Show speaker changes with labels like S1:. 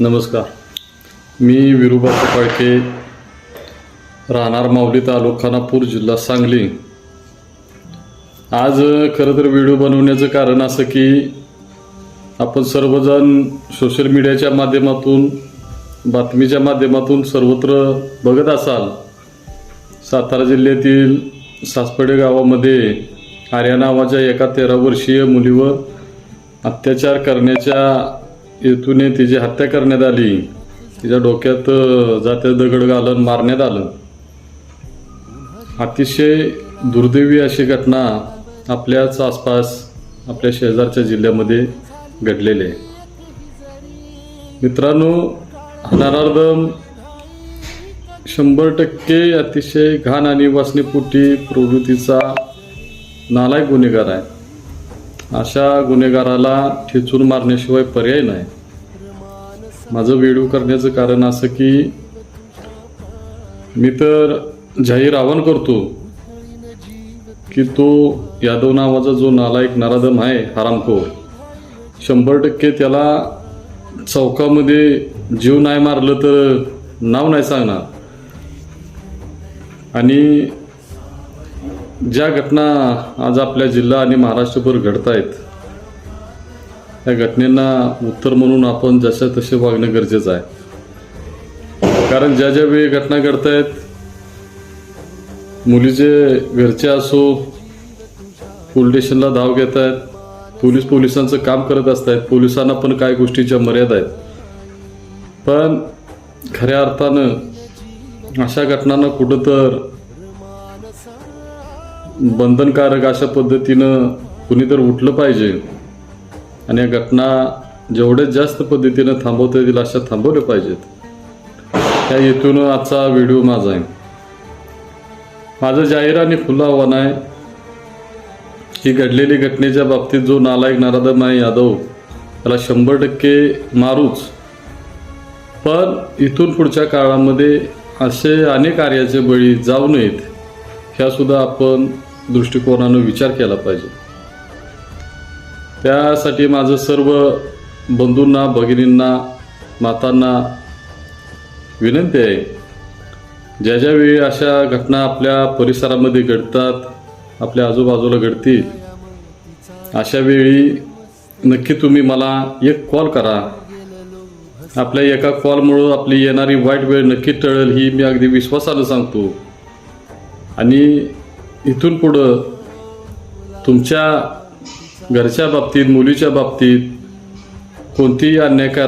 S1: नमस्कार. मी विरुबा पाळके राहणार माऊली तालुका खानापूर जिल्हा सांगली. आज खरं तर व्हिडिओ बनवण्याचं कारण असं की आपण सर्वजण सोशल मीडियाच्या माध्यमातून बातमीच्या माध्यमातून सर्वत्र बघत असाल. सातारा जिल्ह्यातील सासपडे गावामध्ये आर्या नावाच्या एका तेरा वर्षीय मुलीवर अत्याचार करण्याच्या हेतूने तिची हत्या करण्यात आली. तिच्या डोक्यात जाते जात्या दगड घालून मारण्यात आलं. अतिशय दुर्दैवी अशी घटना आपल्याच आसपास आपल्या शेजारच्या जिल्ह्यामध्ये घडलेली आहे. मित्रांनो अनारार्दम शंभर टक्के अतिशय घाण आणि वासनेपोटी प्रवृत्तीचा नालायक गुन्हेगार आहे. अशा गुन्हेगाराला ठेचून मारण्याशिवाय पर्याय नाही. माझं व्हिडिओ करण्याचं कारण असं की मी तर जाहीर आवाहन करतो की तो यादव नावाचा जो नालायक नराधम आहे हरामखोर शंभर टक्के त्याला चौकामध्ये जीव नाही मारलं तर नाव नाही सांगणार. आणि ज्या घटना आज आपल्या जिल्हा आणि महाराष्ट्रभर घडत आहेत त्या घटनेंना उत्तर म्हणून आपण जशा तसे वागणं गरजेचं आहे. कारण ज्या ज्या वेळी घटना घडत आहेत मुलीचे घरचे असो पोलीस स्टेशनला धाव घेत आहेत पोलीस पोलिसांचं काम करत असतात पोलिसांना पण काय गोष्टीच्या मर्यादा आहेत. पण खऱ्या अर्थानं अशा घटनांना कुठं तर बंधनकारक अशा पद्धतीनं कुणी तर उठलं पाहिजे. आणि या घटना जेवढ्या जास्त पद्धतीनं थांबवता येतील अशा थांबवल्या पाहिजेत. त्या हेतून आजचा व्हिडिओ माझा आहे. माझं जाहीर आणि खुलं आव्हान आहे की घडलेली घटनेच्या बाबतीत जो नालायक नारादम यादव त्याला शंभर टक्के मारूच. पण इथून पुढच्या काळामध्ये असे अनेक कार्याचे बळी जाऊ नयेत ह्यासुद्धा आपण दृष्टिकोनानं विचार केला पाहिजे. त्यासाठी माझं सर्व बंधूंना भगिनींना मातांना विनंती आहे. ज्या ज्यावेळी अशा घटना आपल्या परिसरामध्ये घडतात आपल्या आजूबाजूला घडतील अशा वेळी नक्की तुम्ही मला एक कॉल करा. आपल्या एका कॉलमुळं आपली येणारी वाईट वेळ नक्की टळेल ही मी अगदी विश्वासानं सांगतो. आणि इथून पुढं तुमच्या घरच्या बाबतीत मुलीच्या बाबतीत कोणतीही अन्यायकार